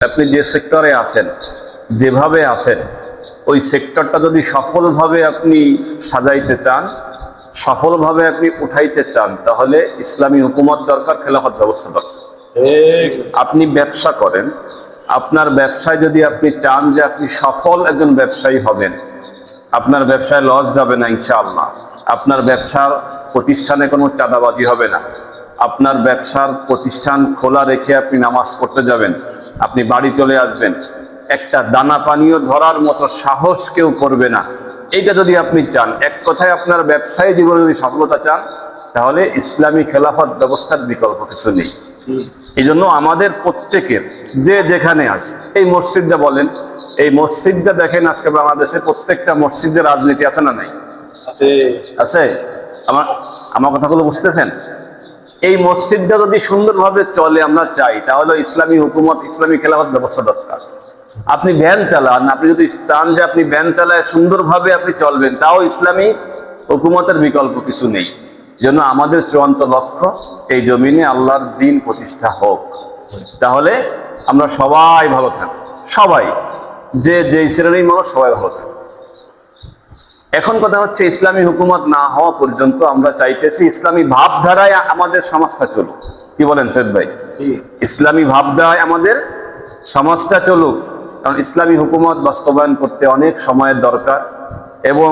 আপনি যে সেক্টরে আছেন যেভাবে আছেন ওই সেক্টরটা যদি সফলভাবে আপনি সাজাইতে চান সফলভাবে আপনি উঠাইতে চান তাহলে ইসলামী হুকুমত দরকার খেলাফত ব্যবস্থা দরকার। আপনি ব্যবসা করেন আপনার ব্যবসায় যদি আপনি চান যে আপনি সফল একজন ব্যবসায়ী হবেন আপনার ব্যবসায় লস যাবে না ইনশাআল্লাহ। আপনার ব্যবসার প্রতিষ্ঠানে কোনো চাঁদাবাজি হবে না। আপনার ব্যবসার প্রতিষ্ঠান খোলা রেখে আপনি নামাজ পড়তে যাবেন আপনি বাড়ি চলে আসবেন। একটা দানা পানীয় ধরার মতো সাহস কেউ করবে না। এইটা যদি আপনি চান এক কথায় আপনার ব্যবসায়ী জীবনে যদি সফলতা চান তাহলে ইসলামী খেলাফত ব্যবস্থার বিকল্প কিছু নেই। এই জন্য আমাদের প্রত্যেকের যে যেখানে আছে এই মসজিদটা বলেন এই মসজিদটা দেখেন আজকে বাংলাদেশে প্রত্যেকটা মসজিদের রাজনীতি আছে না নাই? আছে? আমার আমার কথাগুলো বুঝতেছেন? এই মসজিদটা যদি সুন্দরভাবে চলে, আমরা চাই, তাহলে ইসলামী হুকুমত, ইসলামী খেলাফত ব্যবস্থা দরকার। আপনি ভ্যান চালান, আপনি যদি চান যে আপনি ভ্যান চালায় সুন্দরভাবে আপনি চলবেন, তাও ইসলামী হুকুমতের বিকল্প কিছু নেই। জন্য আমাদের চূড়ান্ত লক্ষ্য এই জমিনে আল্লাহর দিন প্রতিষ্ঠা হোক। তাহলে আমরা সবাই ভালো থাকব। সবাই। যে যে শ্রেণির মানুষ সবাই ভালো থাকবে। এখন কথা হচ্ছে ইসলামী হুকুমত না হওয়া পর্যন্ত আমরা চাইতেছি ইসলামী ভাবধারায় আমাদের সমাজটা চলুক। কি বলেন সৈয়দ ভাই? ইসলামী ভাবধারায় আমাদের সমাজটা চলুক। কারণ ইসলামী হুকুমত বাস্তবায়ন করতে অনেক সময়ের দরকার এবং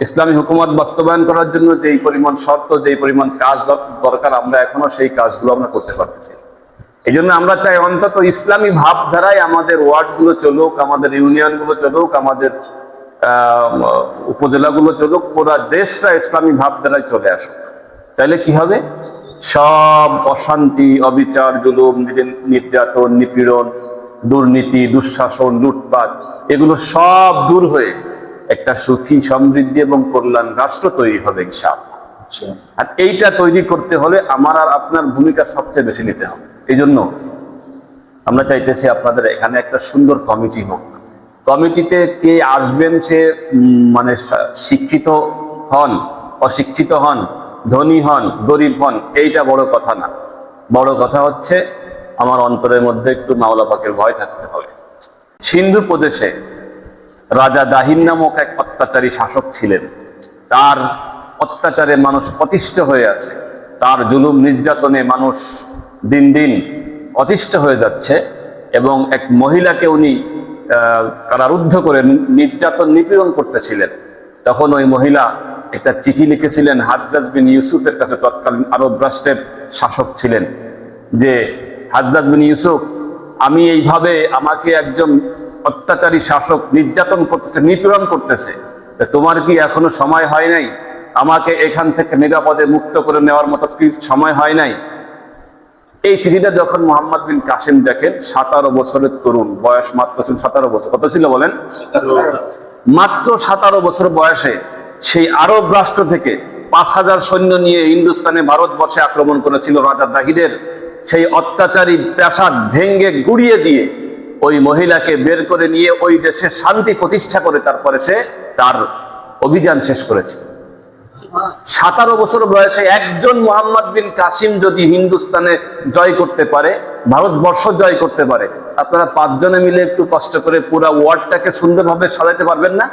ইসলামী হুকুমত বাস্তবায়ন করার জন্য যেই পরিমাণ শর্ত যেই পরিমাণ কাজ দরকার আমরা এখনও সেই কাজগুলো আমরা করতে পারতেছি। এই জন্য আমরা চাই অন্তত ইসলামী ভাবধারায় আমাদের ওয়ার্ডগুলো চলুক আমাদের ইউনিয়নগুলো চলুক আমাদের উপজেলাগুলো চলুক পুরা দেশটা ইসলামী ভাবধারায় চলে আসুক। তাহলে কি হবে? সব অশান্তি অবিচার জুলুম নির- নির্যাতন নিপীড়ন দুর্নীতি দুঃশাসন লুটপাট এগুলো সব দূর হয়ে একটা সুখী সমৃদ্ধি এবং কল্যাণ রাষ্ট্র তৈরি হবে ইনশাআল্লাহ। আর এইটা তৈরি করতে হলে আমার আর আপনার ভূমিকা সবচেয়ে বেশি নিতে হবে। এই জন্য আমরা চাইতেছি আপনাদের এখানে একটা সুন্দর কমিটি হোক। কমিটিতে কে আসবেন সে মানে শিক্ষিত হন, অশিক্ষিত হন, ধনী হন, গরিব হন, এইটা বড় কথা না। বড় কথা হচ্ছে আমার অন্তরের মধ্যে একটু মাওলা পাকের ভয় থাকতে হবে। সিন্ধু প্রদেশে রাজা দাহিন নামক এক অত্যাচারী শাসক ছিলেন। তার অত্যাচারে মানুষ অতিষ্ঠ হয়ে আছে। তার জুলুম নির্যাতনে মানুষ দিন দিন অতিষ্ঠ হয়ে যাচ্ছে এবং এক মহিলাকে উনি কারারুদ্ধ করে নির্যাতন নিপীড়ন করতেছিলেন, তখন ওই মহিলা একটা চিঠি লিখেছিলেন, হাজ্জাজ বিন ইউসুফের কাছে তৎকালীন আরব রাষ্ট্রের শাসক ছিলেন, যে, হাজ্জাজ বিন ইউসুফ, আমি এইভাবে আমাকে একজন অত্যাচারী শাসক নির্যাতন করতেছে, নিপীড়ন করতেছে তোমার কি এখনও সময় হয় নাই? আমাকে এখান থেকে নিরাপদে মুক্ত করে নেওয়ার মতো কি সময় হয় নাই? এই চিঠিটা যখন মোহাম্মদ বিন কাসিম দেখেন সাতারো বছরের তরুণ বয়স মাত্র ছিল সাতারো বছর। কত ছিল বলেন? মাত্র সাতারো বছর বয়সে সেই আরব রাষ্ট্র থেকে পাঁচ হাজার সৈন্য নিয়ে হিন্দুস্তানে ভারতবর্ষে আক্রমণ করেছিল রাজা দাহিদের সেই অত্যাচারী প্রাসাদ ভেঙ্গে গুড়িয়ে দিয়ে ওই মহিলাকে বের করে নিয়ে ওই দেশে শান্তি প্রতিষ্ঠা করে তারপরে সে তার অভিযান শেষ করেছে। সাতারো বছর বয়সে একজন মোহাম্মদ বিন কাসিম যদি হিন্দুস্তানে জয় করতে পারে ভারতবর্ষ জয় করতে পারে আপনারা পাঁচজনে মিলে একটু কষ্ট করে পুরা ওয়ার্ডটাকে সুন্দরভাবে সাজাতে পারবেন না?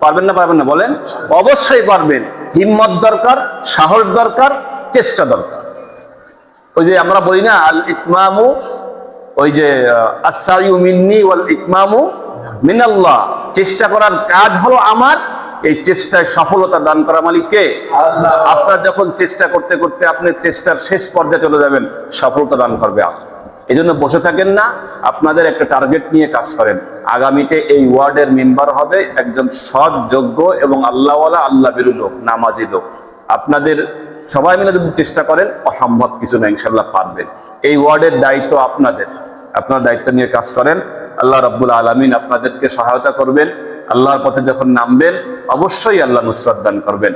পারবেন না পারবেন না বলেন? অবশ্যই পারবেন। হিম্মত দরকার সাহস দরকার চেষ্টা দরকার। ওই যে আমরা বলি না আল ইকমামু ওই যে আহ, আসাইউ মিন্নি ওয়াল ইতমামু মিনাল্লাহ। চেষ্টা করার কাজ হলো আমার এই চেষ্টায় সফলতা দান করা মালিক কে আপনার যখন চেষ্টা করতে করতে আপনি চেষ্টার শেষ পর্যায়ে চলে যাবেন সফলতা দান করবে আল্লাহ। এই জন্য বসে থাকেন না আপনাদের একটা টার্গেট নিয়ে কাজ করেন। আগামীতে এই ওয়ার্ডের মেম্বার হবে একজন সৎ যোগ্য এবং আল্লাহওয়ালা আল্লাহ বিরু লোক নামাজি লোক। আপনাদের সবাই মিলে যদি চেষ্টা করেন অসম্ভব কিছু না ইনশাল্লাহ পারবেন এই ওয়ার্ডের দায়িত্ব আপনাদের। আপনার দায়িত্ব নিয়ে কাজ করেন। আল্লাহ রাব্বুল আলমিন আপনাদেরকে সহায়তা করবেন। আল্লাহর পথে যখন নামবেন অবশ্যই আল্লাহ নুসরত দান করবেন।